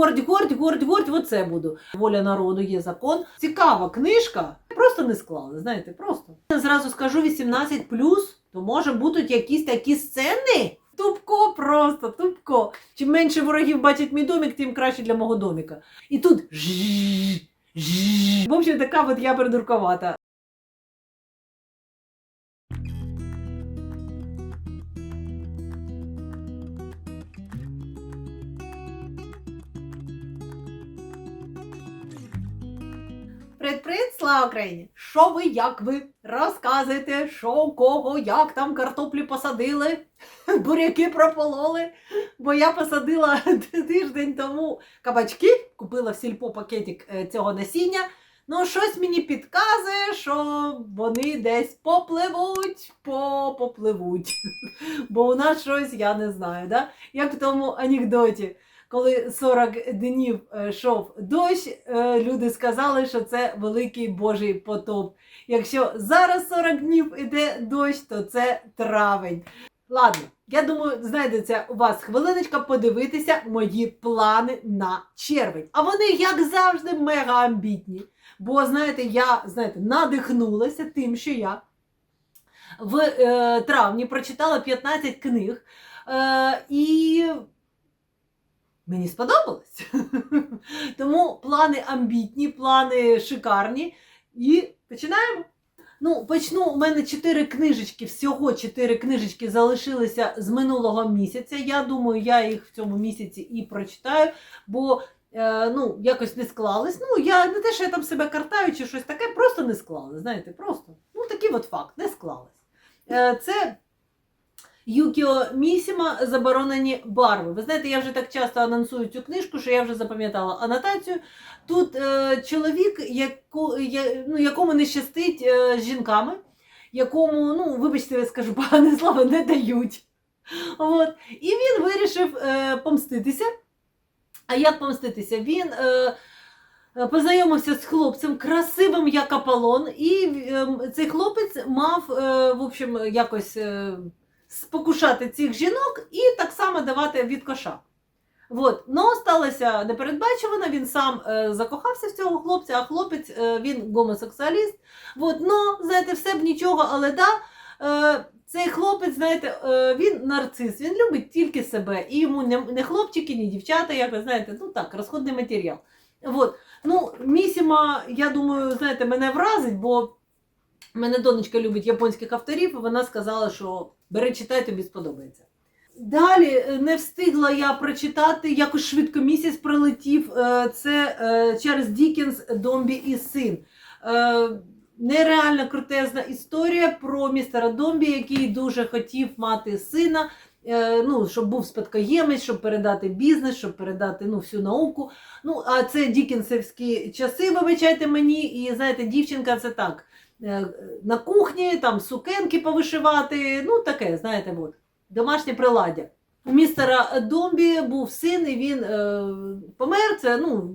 гордь, гордь, гордь, гордь, оце буду. Воля народу є закон. Цікава книжка. Просто не склали, знаєте, просто. Я Зразу скажу 18 то може будуть якісь такі сцени. Тупко просто, тупко. Чим менше ворогів бачить мій домик, тим краще для мого доміка. І тут. В общем, така от я придурковата. Привіт-привіт, слава Україні! Що ви, як ви? Розказуєте, що у кого, як там картоплі посадили, буряки пропололи. Бо я посадила тиждень тому кабачки, купила в сільпо пакетик е, цього насіння. Ну, щось мені підказує, що вони десь попливуть, по попливуть. Бо у нас щось я не знаю. Да? Як в тому анекдоті коли 40 днів е, йшов дощ, е, люди сказали, що це великий Божий потоп. Якщо зараз 40 днів іде дощ, то це травень. Ладно, я думаю, знайдеться у вас хвилиночка подивитися мої плани на червень. А вони, як завжди, мега амбітні. Бо, знаєте, я знаєте, надихнулася тим, що я в е, травні прочитала 15 книг. Е, і Мені сподобалось. Тому плани амбітні, плани шикарні. І починаємо. Ну, почну. У мене чотири книжечки, всього чотири книжечки залишилися з минулого місяця. Я думаю, я їх в цьому місяці і прочитаю, бо е, ну, якось не склались. Ну, я не те, що я там себе картаю чи щось таке, просто не склали. Знаєте, просто. Ну, такий от факт, не склались. Е, це Юкіо Місіма Заборонені барви. Ви знаєте, я вже так часто анонсую цю книжку, що я вже запам'ятала анотацію. Тут е, чоловік, яку, я, ну, якому не щастить е, з жінками, якому, ну, вибачте, я скажу погане слово, не дають. От. І він вирішив е, помститися. А як помститися? Він. Е, Познайомився з хлопцем красивим як Аполлон, і е, цей хлопець мав е, в общем, якось е, спокушати цих жінок і так само давати від коша. От. Но сталося непередбачувано, він сам е, закохався в цього хлопця, а хлопець е, він гомосексуаліст. От. Но, знаєте, все б нічого, але да, е, цей хлопець, знаєте, е, він нарцис, він любить тільки себе. І йому не, не хлопчики, ні дівчата, як ви знаєте, ну так, розходний матеріал. От. Ну, Місіма, я думаю, знаєте, мене вразить, бо мене донечка любить японських авторів, і вона сказала, що бери читай, тобі сподобається. Далі е, не встигла я прочитати, якось швидко місяць пролетів. е, Це е, Чарльз Дікінс Домбі і син. Нереально крутезна історія про містера Домбі, який дуже хотів мати сина, ну, щоб був спадкоємець, щоб передати бізнес, щоб передати ну, всю науку. Ну, а це дікінсовські часи, вибачайте мені, і знаєте, дівчинка це так. Е, На кухні, там сукенки повишивати, ну таке, знаєте, от, домашнє приладдя. У містера Домбі був син, і він е, помер. Це ну,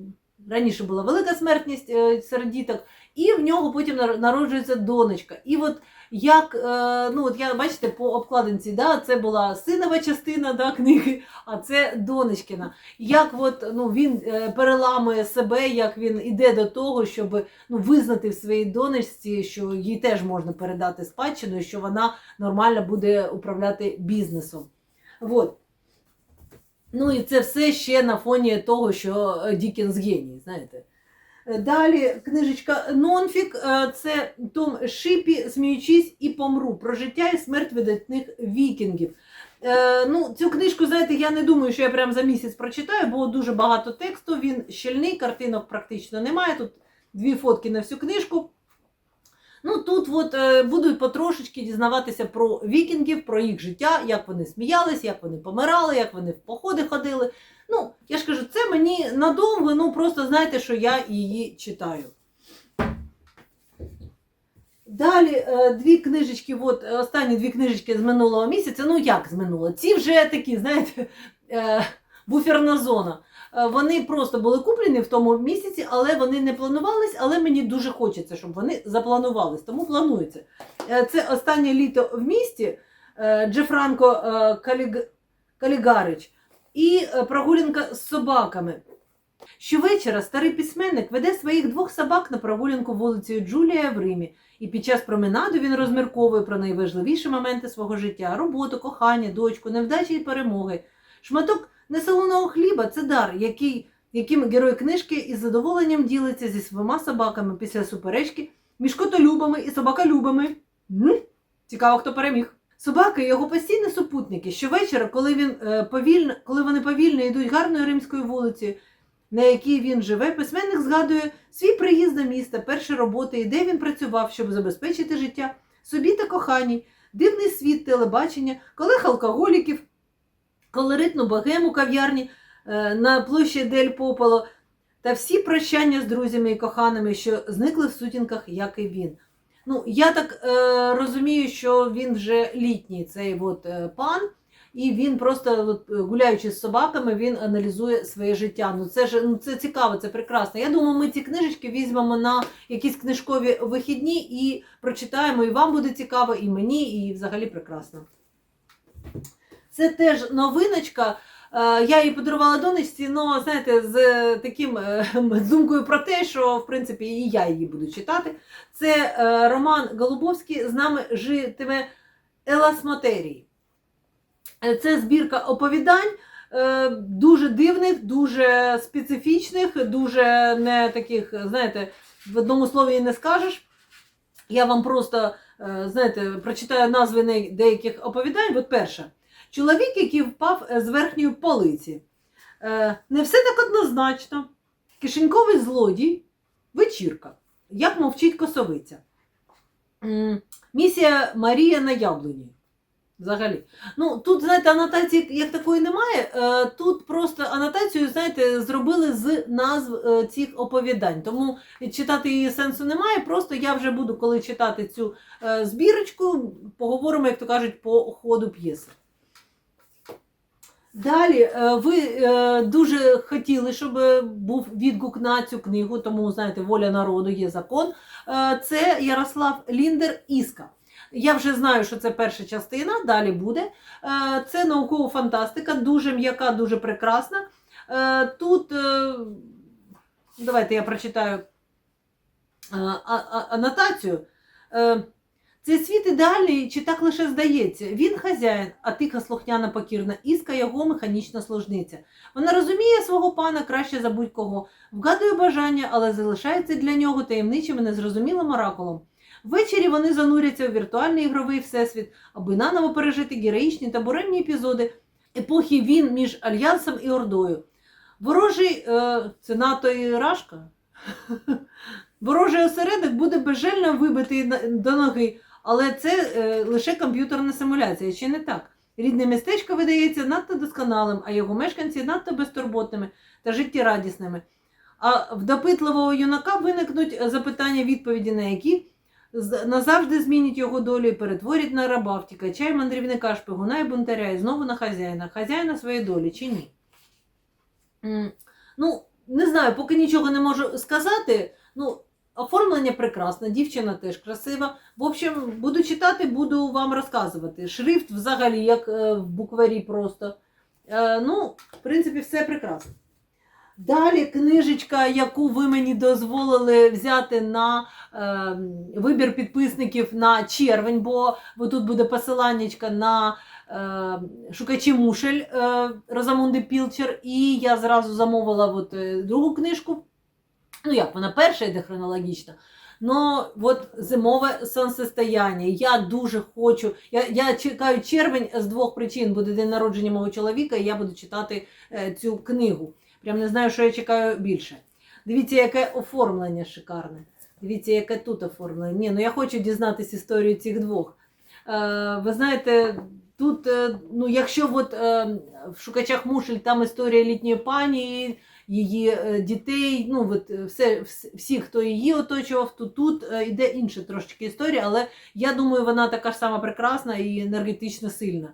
раніше була велика смертність е, серед діток, і в нього потім народжується донечка. І от як, е, ну от я бачите, по обкладинці, да, це була синова частина да, книги, а це донечкина. Як от, ну, він е, переламує себе, як він іде до того, щоб ну, визнати в своїй донечці, що їй теж можна передати спадщину, і що вона нормально буде управляти бізнесом. От. Ну і це все ще на фоні того, що е, Дікінс геній, знаєте. Е, Далі книжечка Нонфік, е, це Том Шипі, Сміючись і помру про життя і смерть видатних вікінгів. Ну, Цю книжку, знаєте, я не думаю, що я прямо за місяць прочитаю, бо дуже багато тексту, він щільний, картинок практично немає. Тут дві фотки на всю книжку. Ну, тут от, е, буду потрошечки дізнаватися про вікінгів, про їх життя, як вони сміялись, як вони помирали, як вони в походи ходили. Ну, я ж кажу, це мені надовго, ну просто знаєте, що я її читаю. Далі е, дві книжечки, от е, останні дві книжечки з минулого місяця. Ну як з минулого? Ці вже такі, знаєте, буферна зона. Е, Вони просто були куплені в тому місяці, але вони не планувались, але мені дуже хочеться, щоб вони запланувались, тому планується. Е, Це останнє літо в місті е, Джефранко Каліг... Калігарич і прогулянка з собаками. Щовечора старий письменник веде своїх двох собак на прогулянку вулицею Джулія в Римі, і під час променаду він розмірковує про найважливіші моменти свого життя: роботу, кохання, дочку, невдачі і перемоги. Шматок несолоного хліба це дар, який, яким герой книжки із задоволенням ділиться зі своїма собаками після суперечки між котолюбами і собаколюбами. М? Цікаво, хто переміг. Собаки його постійні супутники. Щовечора, коли він е, повільно, коли вони повільно йдуть гарною римською вулицею, на якій він живе, письменник згадує свій приїзд до міста, перші роботи і де він працював, щоб забезпечити життя собі та коханій, дивний світ телебачення, колег алкоголіків, колоритну богему кав'ярні е, на площі Дель Пополо та всі прощання з друзями і коханими, що зникли в сутінках, як і він. Ну, я так е, розумію, що він вже літній цей от, е, пан, і він просто от, гуляючи з собаками, він аналізує своє життя. Ну це ж ну, це цікаво, це прекрасно. Я думаю, ми ці книжечки візьмемо на якісь книжкові вихідні і прочитаємо. І вам буде цікаво, і мені, і взагалі прекрасно. Це теж новиночка. Е, Я її подарувала донечці, але знаєте, з таким е, думкою про те, що в принципі і я її буду читати. Це е, Роман Голубовський з нами житиме Еласматерії. Е, Це збірка оповідань, е, дуже дивних, дуже специфічних, дуже не таких, знаєте, в одному слові і не скажеш. Я вам просто, е, знаєте, прочитаю назви деяких оповідань. От перша. Чоловік, який впав е, з верхньої полиці. Е, Не все так однозначно. Кишеньковий злодій, вечірка. Як мовчить косовиця. Місія Марія на яблуні. Взагалі. Ну, тут, знаєте, анотації як такої немає. Е, Тут просто анотацію, знаєте, зробили з назв цих оповідань. Тому читати її сенсу немає. Просто я вже буду, коли читати цю збірочку, поговоримо, як то кажуть, по ходу п'єси. Далі е, ви е, дуже хотіли, щоб був відгук на цю книгу, тому знаєте, воля народу є закон. Е, Це Ярослав Ліндер Іска. Я вже знаю, що це перша частина, далі буде. Це наукова фантастика, дуже м'яка, дуже прекрасна. Тут давайте я прочитаю анотацію. Цей світ ідеальний, чи так лише здається? Він хазяїн, а тиха слухняна покірна іска його механічна служниця. Вона розуміє свого пана краще за будь-кого, вгадує бажання, але залишається для нього таємничим і незрозумілим оракулом. Ввечері вони зануряться у віртуальний ігровий всесвіт, аби наново пережити героїчні та буремні епізоди епохи війн між Альянсом і Ордою. Ворожий е, це НАТО і Рашка. Ворожий осередок буде безжально вибитий до ноги, але це е, лише комп'ютерна симуляція, чи не так? Рідне містечко видається надто досконалим, а його мешканці надто безтурботними та життєрадісними. А в допитливого юнака виникнуть запитання, відповіді на які назавжди змінять його долю і перетворять на раба, втікача й мандрівника, шпигуна і бунтаря, і знову на хазяїна. Хазяїна своєї долі чи ні? Ну, не знаю, поки нічого не можу сказати. Ну, оформлення прекрасне, дівчина теж красива. В общем, буду читати, буду вам розказувати. Шрифт взагалі, як е, в букварі просто. Е, ну, в принципі, все прекрасно. Далі книжечка, яку ви мені дозволили взяти на е, вибір підписників на червень, бо тут буде посиланнячка на е, шукачі мушель е, Розамунди Пілчер, і я зразу замовила от, е, другу книжку. Ну як, вона перша йде хронологічно. Ну, от зимове сонцестояння. Я дуже хочу. Я, я чекаю червень з двох причин. Буде день народження мого чоловіка, і я буду читати е, цю книгу. Прям не знаю, що я чекаю більше. Дивіться, яке оформлення шикарне. Дивіться, яке тут оформлення. Ні, ну я хочу дізнатися історію цих двох. Е, ви знаєте, тут, е, ну, якщо от, е, в шукачах мушель там історія літньої пані, її е, дітей, ну, от, е, все, всі, хто її оточував, то тут е, йде інша трошечки історія, але я думаю, вона така ж сама прекрасна і енергетично сильна.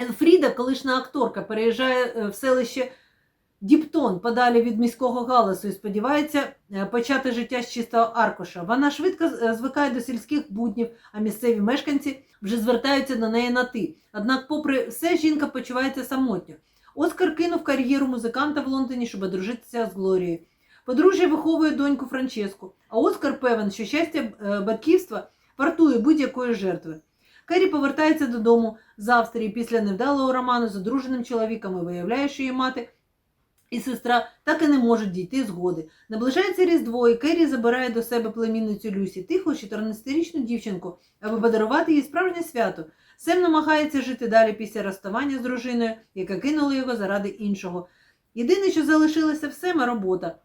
Елфріда, колишня акторка, переїжджає в селище Діптон подалі від міського галасу і сподівається почати життя з чистого аркуша. Вона швидко звикає до сільських буднів, а місцеві мешканці вже звертаються до неї на ти. Однак, попри все, жінка почувається самотньо. Оскар кинув кар'єру музиканта в Лондоні, щоб одружитися з Глорією. Подружжя виховує доньку Франческу, а Оскар певен, що щастя е, батьківства вартує будь-якої жертви. Керрі повертається додому з Австрії після невдалого роману з одруженим чоловіком і виявляє, що її мати і сестра так і не можуть дійти згоди. Наближається Різдво, і Керрі забирає до себе племінницю Люсі, тиху 14-річну дівчинку, аби подарувати їй справжнє свято. Сем намагається жити далі після розставання з дружиною, яка кинула його заради іншого. Єдине, що залишилося в Сема робота.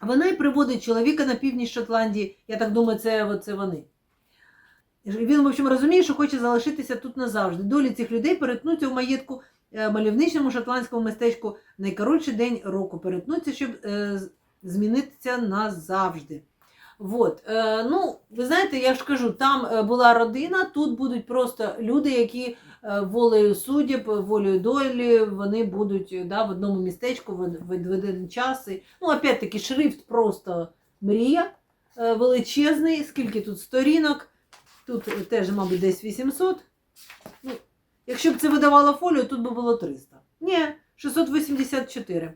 Вона й приводить чоловіка на північ Шотландії. Я так думаю, це, оце вони. Він, в общем, розуміє, що хоче залишитися тут назавжди. Долі цих людей перетнуться у маєтку е, мальовничному шотландському містечку найкоротший день року. Перетнуться, щоб е, змінитися назавжди. Вот. Е, ну, ви знаєте, я ж кажу, там е, була родина, тут будуть просто люди, які е, волею суддів, волею долі, вони будуть да, в одному містечку в, один час. Ну, опять-таки, шрифт просто мрія величезний. Скільки тут сторінок? Тут теж, мабуть, десь 800. Ну, якщо б це видавало фолію, тут би було 300. Ні, 684.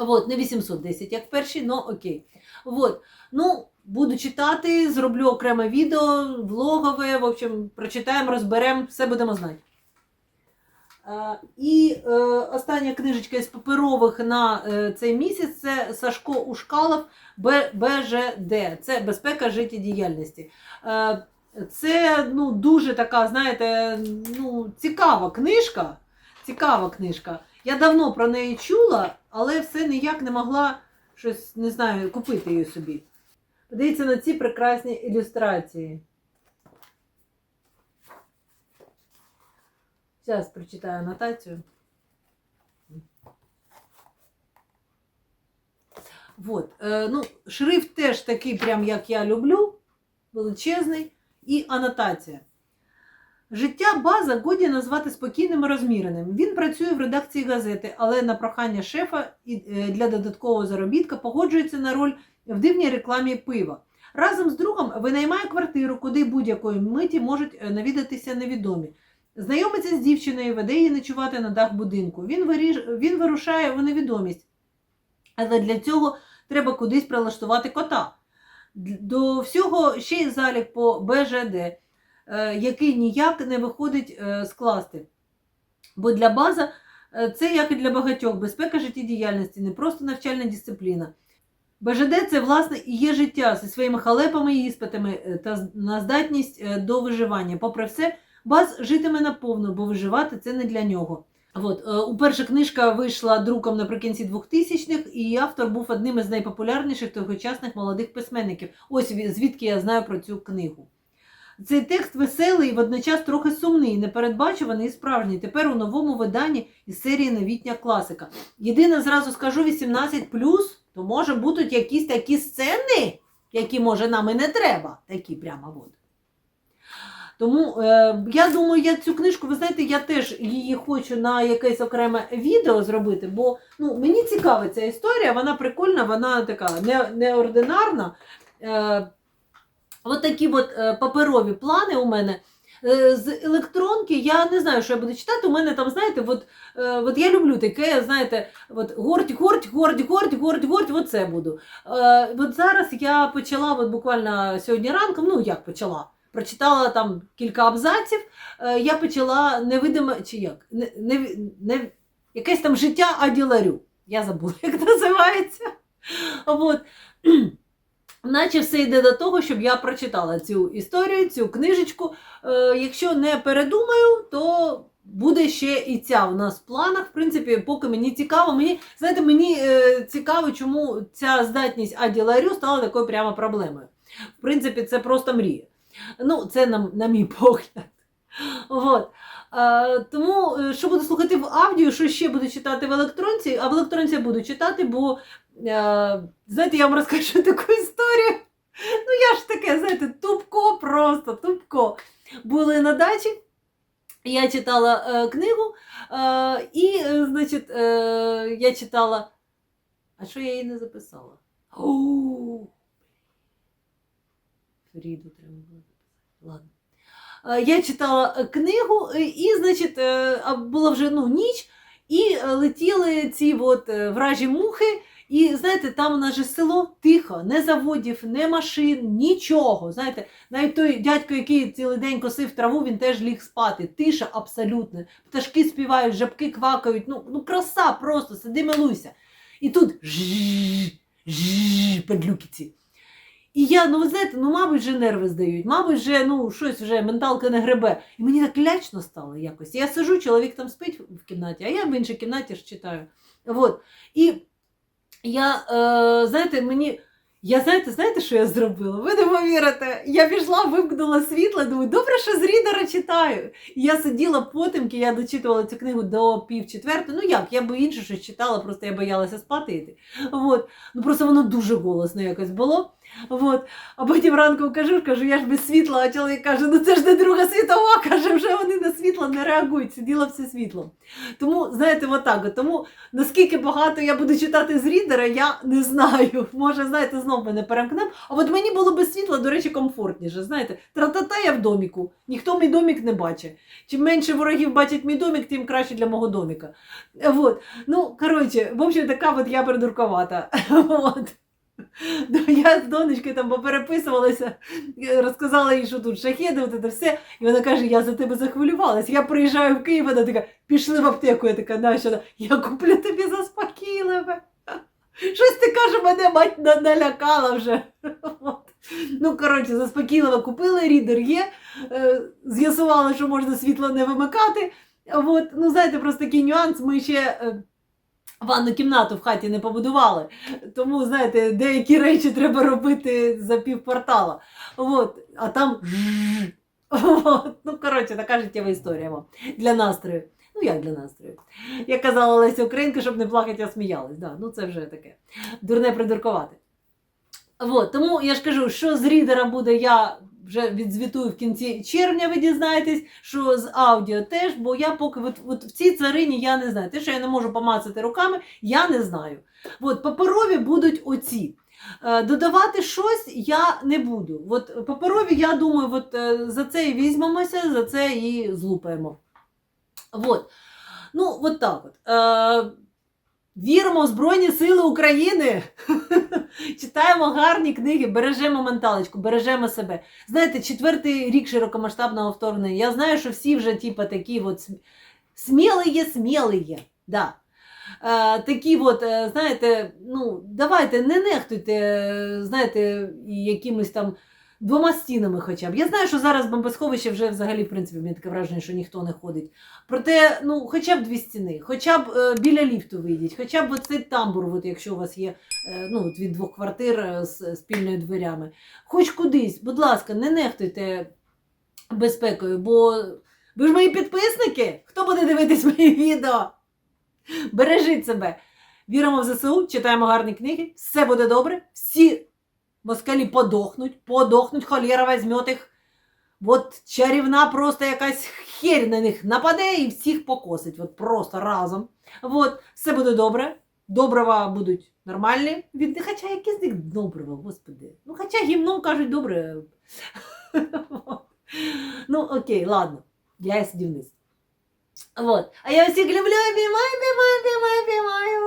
Вот, не 810, як перші, ну окей. Вот. Ну, буду читати, зроблю окреме відео, влогове, в общем, прочитаємо, розберемо, все будемо знати. Е, І е, остання книжечка із паперових на е, цей місяць це Сашко Ушкалов БЖД. Це безпека життєдіяльності. Е, Це ну, дуже така, знаєте, ну, цікава книжка. Цікава книжка. Я давно про неї чула, але все ніяк не могла щось, не знаю, купити її собі. Подивіться на ці прекрасні ілюстрації. Зараз прочитаю анотацію. Вот. Е, ну, шрифт теж такий, прям як я люблю, величезний, і анотація. Життя база годі назвати спокійним і розміреним. Він працює в редакції газети, але на прохання шефа і е, для додаткового заробітка погоджується на роль в дивній рекламі пива. Разом з другом винаймає квартиру, куди будь-якої миті можуть е, навідатися невідомі. Знайомиться з дівчиною, веде її ночувати на дах будинку. Він, виріж... Він вирушає в невідомість. Але для цього треба кудись прилаштувати кота. До всього ще й залік по БЖД, який ніяк не виходить е, скласти. Бо для база е, це, як і для багатьох, безпека життєдіяльності, не просто навчальна дисципліна. БЖД це, власне, і є життя зі своїми халепами і іспитами е, та на здатність е, до виживання. Попри все, Баз житиме наповну, бо виживати це не для нього. От, е, уперше книжка вийшла друком наприкінці 2000-х, і автор був одним із найпопулярніших тогочасних молодих письменників. Ось звідки я знаю про цю книгу. Цей текст веселий і водночас трохи сумний, непередбачуваний і справжній. Тепер у новому виданні із серії Новітня класика. Єдине, зразу скажу 18 то може будуть якісь такі сцени, які може нам і не треба. Такі прямо от. Тому е, я думаю, я цю книжку, ви знаєте, я теж її хочу на якесь окреме відео зробити, бо ну, мені цікава ця історія, вона прикольна, вона така не, неординарна. Е, от такі от е, паперові плани у мене. Е, з електронки я не знаю, що я буду читати. У мене там, знаєте, от, е, от я люблю таке, знаєте, от горть, горть, горть, горть, горть, горть, от буду. От зараз я почала, от буквально сьогодні ранком, ну як почала, прочитала там кілька абзаців, я почала невидиме, чи як, не, не, не, якесь там життя Аділарю. Я забула, як називається. От. Наче все йде до того, щоб я прочитала цю історію, цю книжечку. Е, якщо не передумаю, то буде ще і ця у нас в планах. В принципі, поки мені цікаво. Мені, знаєте, мені е, цікаво, чому ця здатність Аді Ларю стала такою прямо проблемою. В принципі, це просто мрія. Ну, це на, на мій погляд. От. Е, тому, е, що буду слухати в аудіо, що ще буду читати в електронці, а в електронці буду читати, бо, знаєте, я вам розкажу таку історію. Ну, я ж таке, знаєте, тупко, просто тупко. Були на дачі, я читала е, книгу, е, і, е, значить, е, я читала. А що я її не записала? О, треба було записати. Ладно. Е, Я читала е, книгу, е, і, значить, е, була вже ну, ніч, І е, летіли ці от е, вражі мухи. І знаєте, там у нас же село тихо, не заводів, не машин, нічого. Знаєте, навіть той дядько, який цілий день косив траву, він теж ліг спати. Тиша абсолютно. Пташки співають, жабки квакають. Ну, ну краса просто, сиди милуйся. І тут жжж, ці. І я, ну ви знаєте, ну, мабуть, вже нерви здають, мабуть, вже ну, щось вже менталка не гребе. І мені так лячно стало якось. Я сижу, чоловік там спить в кімнаті, а я в іншій кімнаті ж читаю. Вот. І я, е, знаєте, мені. Я знаєте, знаєте, що я зробила? Ви не повірите. Я пішла, вимкнула світло, думаю, добре, що з рідера читаю. І я сиділа потемки, я дочитувала цю книгу до пів четвертої. Ну як, я би інше щось читала, просто я боялася спати йти. От. Ну просто воно дуже голосно якось було. Вот. А потім ранком кажу, кажу, я ж без світла, а чоловік каже, ну це ж не Друга світова, каже, вже вони на світло не реагують, сиділа все світлом. Тому, знаєте, отак. от. Тому наскільки багато я буду читати з рідера, я не знаю. Може, знаєте, знов мене перемкнем. А от мені було без світла, до речі, комфортніше. Знаєте, тра-та-та я в доміку. Ніхто мій домік не бачить. Чим менше ворогів бачить мій домік, тим краще для мого доміка. Вот. Ну, коротше, в общем, така от я придурковата. Вот. Ну, Я з донечкою там попереписувалася, розказала їй, що тут шахеди, от це все. І вона каже, я за тебе захвилювалась. Я приїжджаю в Київ, вона така, пішли в аптеку. Я така, нащо? Я куплю тобі заспокійливе. Щось ти каже, мене мать налякала вже. Ну, коротше, заспокійливо купили, рідер є. е, З'ясували, що можна світло не вимикати. От. Ну, знаєте, просто такий нюанс. Ми ще е, ванну кімнату в хаті не побудували. Тому, знаєте, деякі речі треба робити за півпортала. От. А там. От. Ну, коротше, така життєва історія вам. для настрою. Ну, як для настрою? Як казала Леся Українка, щоб не плакати, а сміялась. Да, ну це вже таке. Дурне придуркувати. От, тому я ж кажу, що з рідера буде, я вже відзвітую в кінці червня, ви дізнаєтесь, що з аудіо теж, бо я поки от, от в цій царині я не знаю. Те, що я не можу помацати руками, я не знаю. От, паперові будуть оці. Е, Додавати щось я не буду. От паперові, я думаю, от, е, за це і візьмемося, за це і злупаємо. Вот. Ну, от так от. Віримо в Збройні Сили України. Читаємо гарні книги, бережемо менталочку, бережемо себе. Знаєте, четвертий рік широкомасштабного вторгнення. Я знаю, що всі вже типу, такі от см- сміли є, сміли є. Да. Е, такі от, е, знаєте, ну, давайте не нехтуйте, е, знаєте, і якимось там двома стінами хоча б. Я знаю, що зараз бомбосховище вже взагалі, в принципі, в мене таке враження, що ніхто не ходить. Проте, ну, хоча б дві стіни, хоча б е, біля ліфту вийдіть, хоча б оцей тамбур, от, якщо у вас є е, ну, від двох квартир е, з спільною дверями. Хоч кудись, будь ласка, не нехтуйте безпекою, бо ви ж мої підписники. Хто буде дивитись мої відео? Бережіть себе. Віримо в ЗСУ, читаємо гарні книги, все буде добре. Всі москалі подохнуть, подохнуть, холєра візьме їх. От чарівна просто якась херь на них нападе і всіх покосить. От просто разом. От, все буде добре. Добрива будуть нормальні. Від... Хоча які з них добрива, господи. Ну, хоча гімном кажуть добре. Ну, окей, ладно. Я сидів вниз. Вот. А я всіх люблю, обіймаю, обіймаю, обіймаю, обіймаю.